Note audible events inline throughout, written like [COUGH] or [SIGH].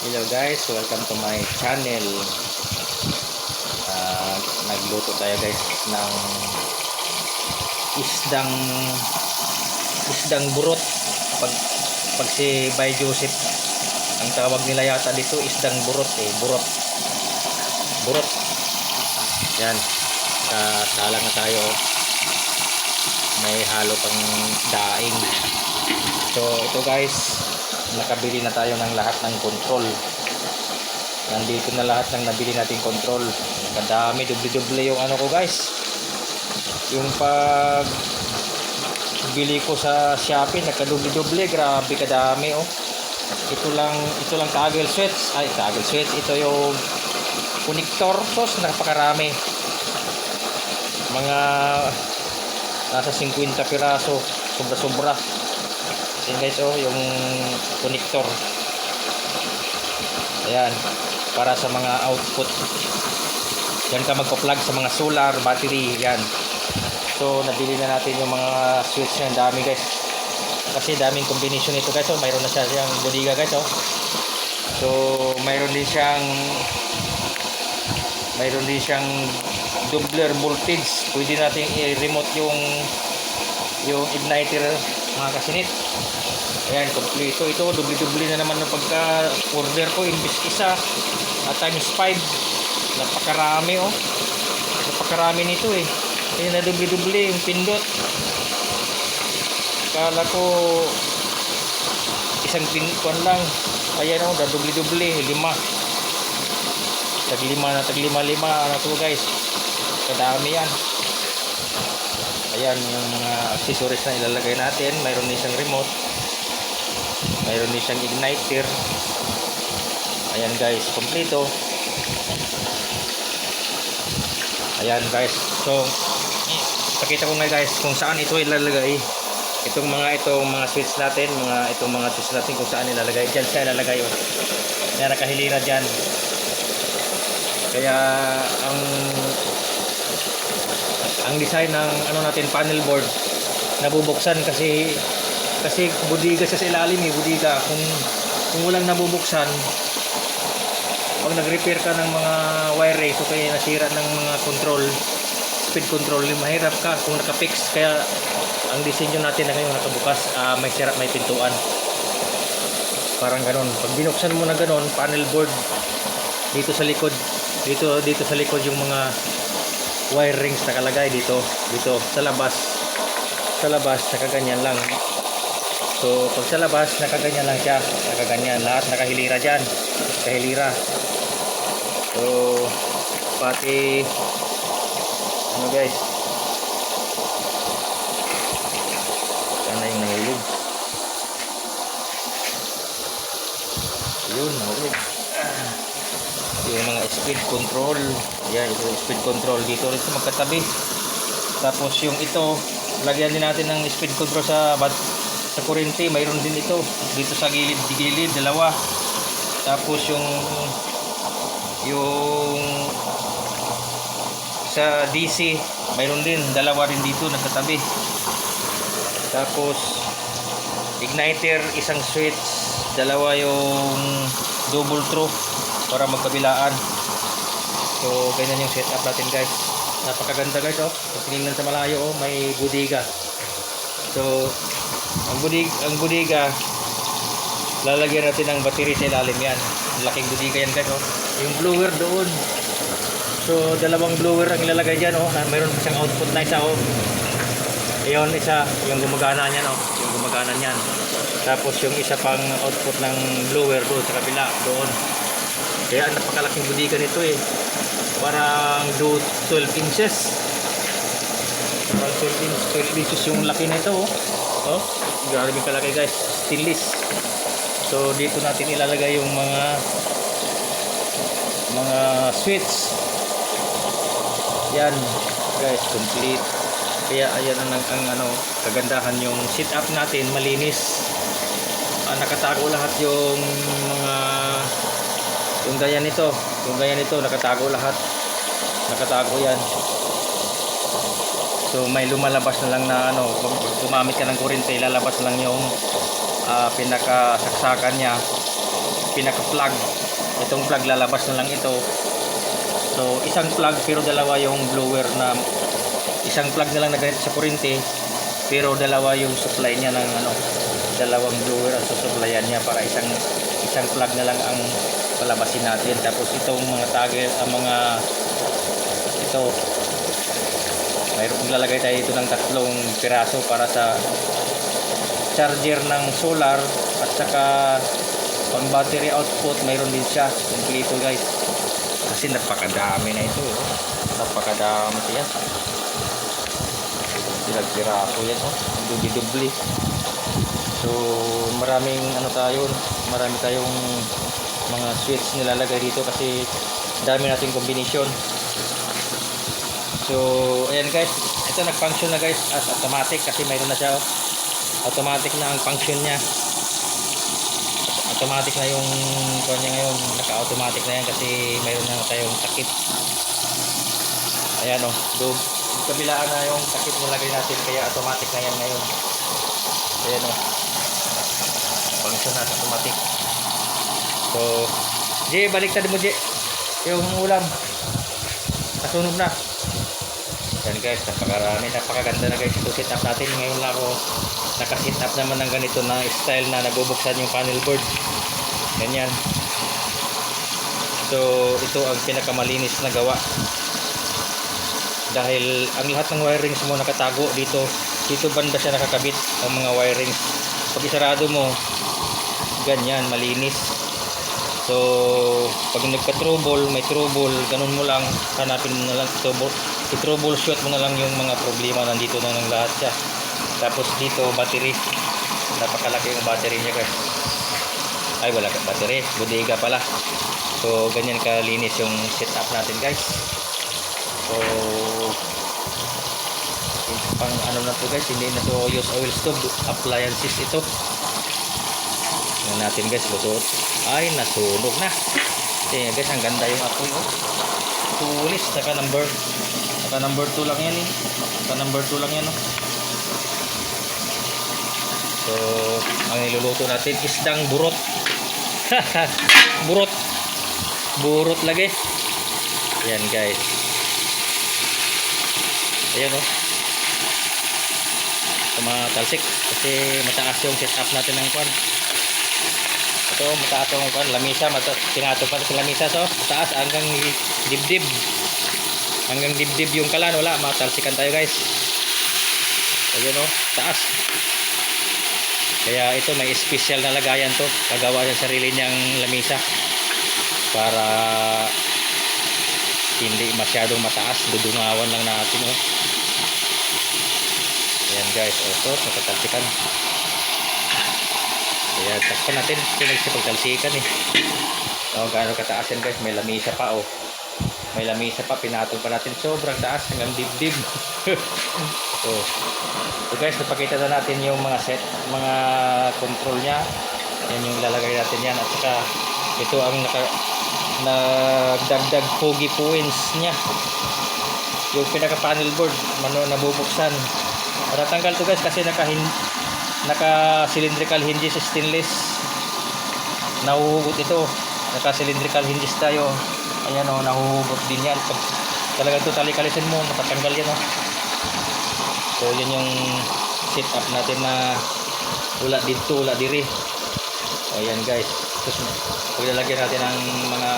Hello guys, welcome to my channel. Ah, nagluto tayo guys ng isdang isdang burot. Pag pag si Bay Joseph ang tawag nila yata dito isdang burot eh, burot. Burot. Yan. Kasalang na tayo. May halo pang daing. So ito guys, nakabili na tayo ng lahat ng control. Nandito na lahat ng nabili nating control. Nakadami doble-doble yung ano ko guys. Yung pag bili ko sa Shopee nakadoble-doble grabe kadami oh. Ito lang ito lang toggle switch ay toggle switch ito yung connector sos napakarami. Mga nasa 50 piraso. Sobra-sobra Yan guys oh, yung connector. Ayan, para sa mga output. Yan ka magpa-plug sa mga solar, battery, yan. So, nabili na natin yung mga switch na dami guys. Kasi daming combination nito guys. Oh, mayroon na siya siyang bodega guys oh. So, mayroon din siyang mayroon din siyang doubler voltage. Pwede natin i-remote yung yung igniter mga kasinit. Ayan, kompleto ito. Dubli-dubli na naman ng pagka-order ko. Imbis isa, at times 5. Napakarami, oh. Napakarami nito, eh. Ayan na dubli-dubli yung pindot. Kala ko isang pinkuan lang. Ayan, oh, dubli-dubli. Lima. Tag lima na tag lima-lima. Ano to, guys? Kadami yan. Ayan, yung mga accessories na ilalagay natin. Mayroon din siyang remote mayroon din siyang igniter. Ayan guys kompleto. Ayan guys so pakita ko nga guys kung saan ito ilalagay. Itong mga itong mga switch natin mga itong mga switch natin kung saan ilalagay. Dyan siya ilalagay oh. yan nakahilira dyan kaya ang ang design ng ano natin panel board nabubuksan kasi kasi budiga siya sa ilalim eh, budiga. Kung, kung walang nabubuksan, pag nag-repair ka ng mga wiring, so kaya nasira ng mga control, speed control, mahirap ka kung naka-fix. Kaya ang disenyo natin na ngayon nakabukas, uh, may sira, may pintuan. Parang ganun. Pag binuksan mo na ganun, panel board, dito sa likod, dito dito sa likod yung mga wirings nakalagay dito, dito sa labas. Sa labas, nakaganyan lang So, pag sa labas, nakaganyan lang siya. Nakaganyan. Lahat nakahilira dyan. Kahilira. So, pati ano guys sana yung nahulog yun nahulog yung mga speed control yan ito speed control dito rin magkatabi tapos yung ito lagyan din natin ng speed control sa sa kurente mayroon din ito. Dito sa gilid gilid dalawa. Tapos yung yung sa DC mayroon din. Dalawa rin dito nagkatabi. Tapos igniter isang switch. Dalawa yung double throw para magkabilaan. So ganyan yung setup natin guys. Napakaganda guys oh. Kung tinignan sa malayo oh may budiga. So ang budig ang budiga lalagyan natin ng battery sa ilalim yan. Laking budiga yan guys oh. yung blower doon. So dalawang blower ang ilalagay dyan oh. na mayroon pa siyang output na isa oh. yun isa. Yung gumagana niyan oh. yung gumagana niyan. Tapos yung isa pang output ng blower doon sa kabila doon. Kaya napakalaking budiga nito eh. Parang do 12 inches. Parang 12 inches 12 inches yung laki nito oh. Oh grabe kalaki guys. Stainless. So dito natin ilalagay yung mga mga switch yan guys. Complete. Kaya ayan ang, ang ano kagandahan yung sit up natin. Malinis. Ah, nakatago lahat yung mga yung gaya nito. Yung gaya nito nakatago lahat. Nakatago yan So may lumalabas na lang na ano, gumamit ka ng kuryente, ilalabas lang yung uh, pinakasaksakan niya. pinaka plug itong plug lalabas na lang ito so isang plug pero dalawa yung blower na isang plug na lang na ganito sa kurente pero dalawa yung supply niya ng ano dalawang blower ang susuplayan niya para isang isang plug na lang ang palabasin natin tapos itong mga tagger ang mga ito mayroon maglalagay tayo dito ng tatlong piraso para sa charger ng solar at saka pang battery output mayroon din siya. Kompleto guys. Kasi napakadami na ito oh. napakadami siya pinagpiraso yan oh. Dubli-dubli so maraming ano tayo marami tayong mga switch nilalagay dito kasi dami nating kombinasyon so ayan guys. Ito nag-function na guys as automatic kasi mayroon na siya oh. automatic na ang function niya. Automatic na yung kuha niya ngayon. Naka-automatic na yan kasi mayroon na tayong takip ayan oh, kabilaan na yung takip nilagay natin kaya automatic na yan ngayon. Ayan o function na automatic. So Jay baliktad mo Jay yung ulam. Nasunog na yan guys napakarami napakaganda na guys ito up natin. Ngayon lang ako nakasit up naman ng ganito na style na nabubuksan yung panel board. Ganyan. So ito ang pinakamalinis na gawa. Dahil ang lahat ng wirings mo nakatago dito dito banda siya nakakabit ang mga wirings. Pag isarado mo ganyan malinis. So pag nagka-trouble may trouble ganun mo lang hanapin mo na lang trouble i-troubleshoot mo na lang yung mga problema. Nandito na ng lahat siya. Tapos dito battery. Napakalaki yung battery niya guys. Ay wala ka battery. Bodega pala. So ganyan kalinis yung setup natin guys. So pang ano na to guys hindi na to use oil stove appliances ito. Tingnan natin guys lusot ay nasunog na Tingnan guys ang ganda yung apoy oh tulis saka number saka number 2 lang yan eh saka number 2 lang yan oh So, ang niluluto natin isdang burot. [LAUGHS] burot. Burot lagi. Yan guys. Ayan oh. Ito mga talsik. Kasi mataas yung setup natin ng kwan. Ito mataas yung kwan. Lamisa. Mata tinato pa sa lamisa. So, mataas hanggang dibdib. Hanggang dibdib yung kalan. Wala. Matalsikan tayo guys. Ayan oh. Taas. Kaya ito may special na lagayan to. Kagawa sa sarili niyang lamisa. Para hindi masyadong mataas. Dudungawan lang natin. Oh. Ayan guys. Ito, nakatalsikan. Ayan, takpan natin. Ito nagsipagtalsikan eh. Oh, gaano kataas yan guys. May lamisa pa oh. May lamisa pa. Pinatol pa natin. Sobrang taas. Hanggang dibdib. [LAUGHS] oh. So guys, napakita na natin yung mga set, mga control niya. Yan yung lalagay natin yan. At saka ito ang naka, nagdagdag pogi points niya. Yung pinaka panel board, mano nabubuksan. Matatanggal to guys kasi naka naka cylindrical hinges stainless. Nahuhugot ito. Naka cylindrical hinges tayo. Ayan o, oh, nahuhugot din yan. Pag talagang totally kalisin mo, matatanggal yan o. Oh. So yun yung setup natin na wala dito, wala diri. Ayan guys. Tapos paglalagyan natin ng mga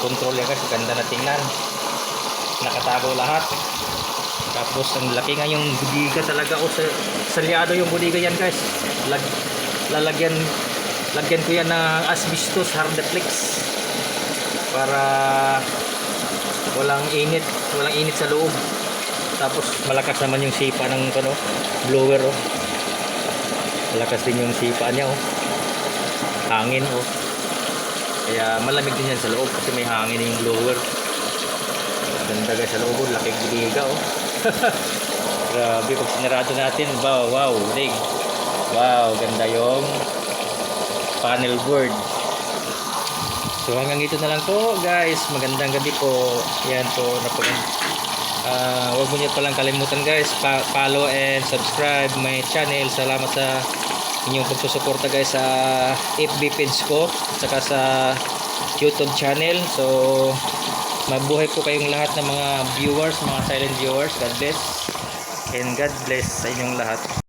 control yan guys, ganda na tingnan. Nakatago lahat. Tapos ang laki nga yung budiga talaga o sa salyado yung budiga yan guys. Lag, lalagyan lagyan ko yan ng asbestos hardeplex para walang init, walang init sa loob tapos malakas naman yung sipa ng ano, blower oh. malakas din yung sipa niya oh. hangin oh. kaya malamig din yan sa loob kasi may hangin yung blower ganda guys sa loob oh. laking budiga oh. [LAUGHS] grabe pag sinarado natin wow wow dig wow ganda yung panel board. So hanggang ito na lang po guys. Magandang gabi po. Yan po napag uh, huwag mo niyo palang kalimutan guys pa follow and subscribe my channel. Salamat sa inyong pagsusuporta guys sa FB page ko at saka sa YouTube channel. So, mabuhay po kayong lahat ng mga viewers, mga silent viewers. God bless. And God bless sa inyong lahat.